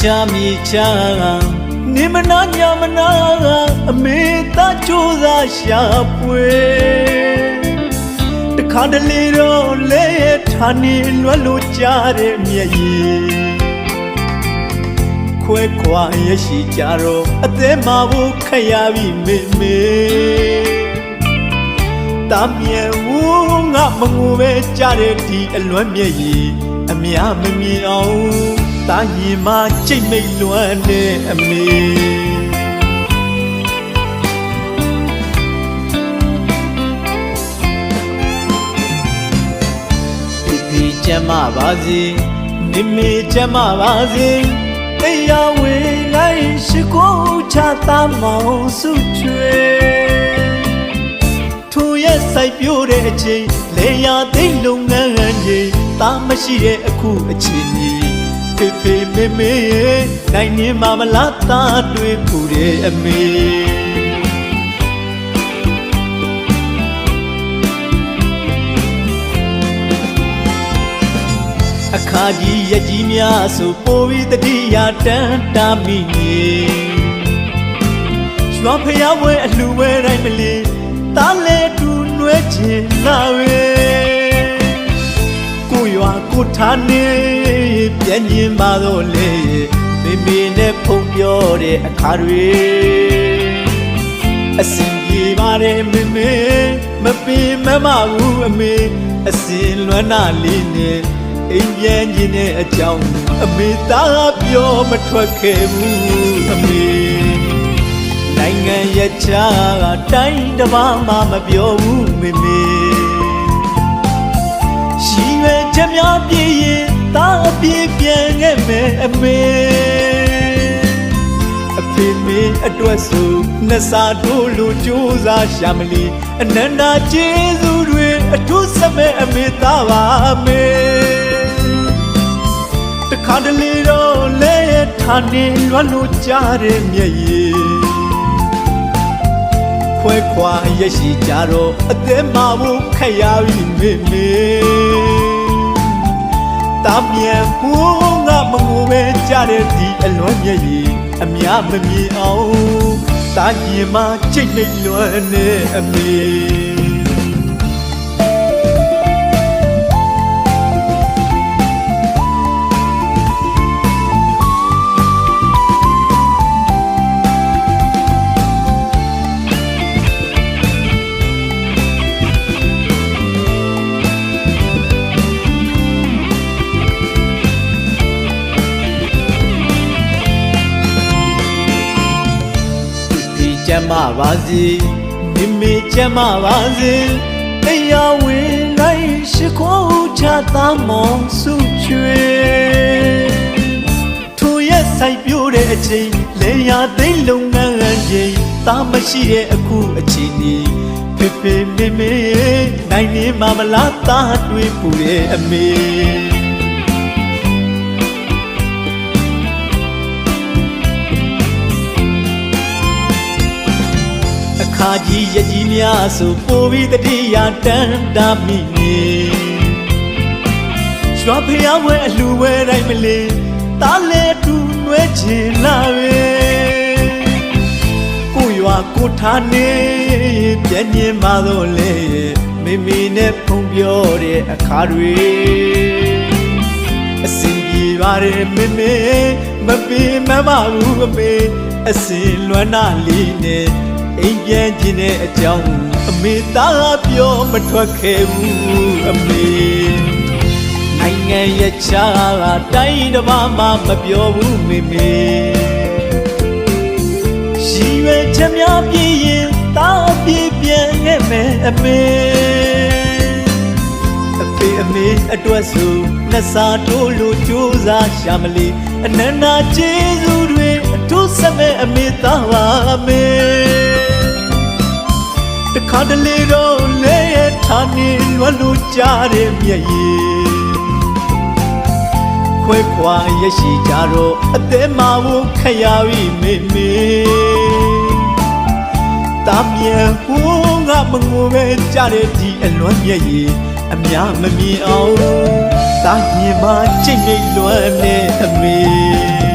ချာမြေချာနေမနာညမနာအမေသားကြိုးစားရှာပွေတခါတလေတော့လဲဌာနေလွတ်လို့ကြားတဲ့မျက်ရည်ခွဲခွာရရှိကြတော့အသေးမဖို့ခရပြီမေမေတမ်းမြေဝငါမငူပဲကြားတဲ့ဒီအလွမ်းမျက်ရည်အများမမြင်အောင် တာရင်မကြိတ်မိတ်လွမ်းတဲ့အမေဒီဒီကျမ်းမပါစေမိမိကျမ်းမပါစေတရားဝင်လိုက်ရှိကိုချတာမောင်စုချွေသူရဲ့စိုက်ပြိုးတဲ့အချိန်လေယာသိမ့်လုပ်ငန်းကြီးတာမရှိတဲ့အခုအချိန်ကြီး ဖေဖေမေမေနိုင်နေမှာမလားတာတွေ့ခုတဲ့အမေအခါကြီးရကြီးများဆိုပိုပြီးတတိယတန်းတာမိနေရွာဖျားဝဲအလှဝဲတိုင်းမလီတားလေတူနွဲချင်လာဝေ ကိုရွာကိုထားနေပြန်ညင်ပါတော့လေမိမိနဲ့ဖုန်ပြောတဲ့အခါတွေအစင်ပြေပါတယ်မေမေမပင်မမဘူးအမေအစင်လွမ်းနာလေးနဲ့အိမ်ပြန်ခြင်းတဲ့အကြောင်းအမေသားပြောမထွက်ခဲ့ဘူးအမေနိုင်ငံရချာကတိုင်းတစ်ပါးမှမပြောဘူးမေမေ ချက်များပြည့်ရင်သားအပြည့်ပြန်ခဲ့မယ်အမေအဖေမေအတွက်ဆိုနှစ်စာတိုးလူကြိုးစားရှာမလီအနန္တာကျေးဇူးတွေအထူးစမဲ့အမေသားပါမေတခါတလေတော့လဲဌာနေလွတ်လို့ကြားတဲ့မျက်ရည်ခွဲခွာရရှိကြတော့အသက်မဖို့ခက်ရပြီမေမေ တာမြန်ဘူးငါမငိုပဲကြတဲ့ဒီအလွန်မျက်ရည်အများမမြင်အောင်တာရင်မချိတ်မိတ်လွန်နေအမေ ကျမ်းမပါစေမိမိကျမ်းမပါစေတရားဝင်လိုက်ရှိခိုးချတာမောင်စုချွေသူရဲ့ဆိုင်ပြိုးတဲ့အချိန်လေယာသိမ့်လုပ်ငန်းကြီးတာမရှိတဲ့အခုအချိန်นี้ဖေဖေမေမေနိုင်နေမှာမလားတာတွေ့ပူတဲ့အမေ အခါကြီးရကြီးများဆိုပိုပြီးတတိယတန်းတာမိနေရွာဖျားဝဲအလှဝဲတိုင်းမလေးတားလေတူနွဲချင်လာပဲကိုရွာကိုထားနေပြန်ညင်ပါတော့လေမိမိနဲ့ဖုန်ပြောတဲ့အခါတွေအစင်ပြေပါတယ်မေမေမပြေမမဘူးအမေအစင်လွမ်းနာလေးနဲ့ အိမ်ပြန်ခြင်းတဲ့အကြောင်းအမေသားပြောမထွက်ခဲ့ဘူးအမေနိုင်ငံရချာကတိုင်းတစ်ပါးမှမပြောဘူးမေမေရှိရွယ်ချက်များပြည့်ရင်သားအပြည့်ပြန်ခဲ့မယ်အမေအဖေအမေအတွက်ဆိုနှစ်စာတိုးလို့ကြိုးစားရှာမလီအနန္တာကျေးဇူးတွေအထူးဆက်မဲ့အမေသားပါအမေ နေလွတ်လို့ကြားတဲ့မျက်ရည်ခွဲခွာရရှိကြတော့အသေးမဖို့ခရပြီမေမေတာမြန်ဟိုးငါမငိုပဲကြတဲ့ဒီအလွန်မျက်ရည်အများမမြင်အောင်တာညင်မချိတ်မိတ်လွမ်းနေအမေ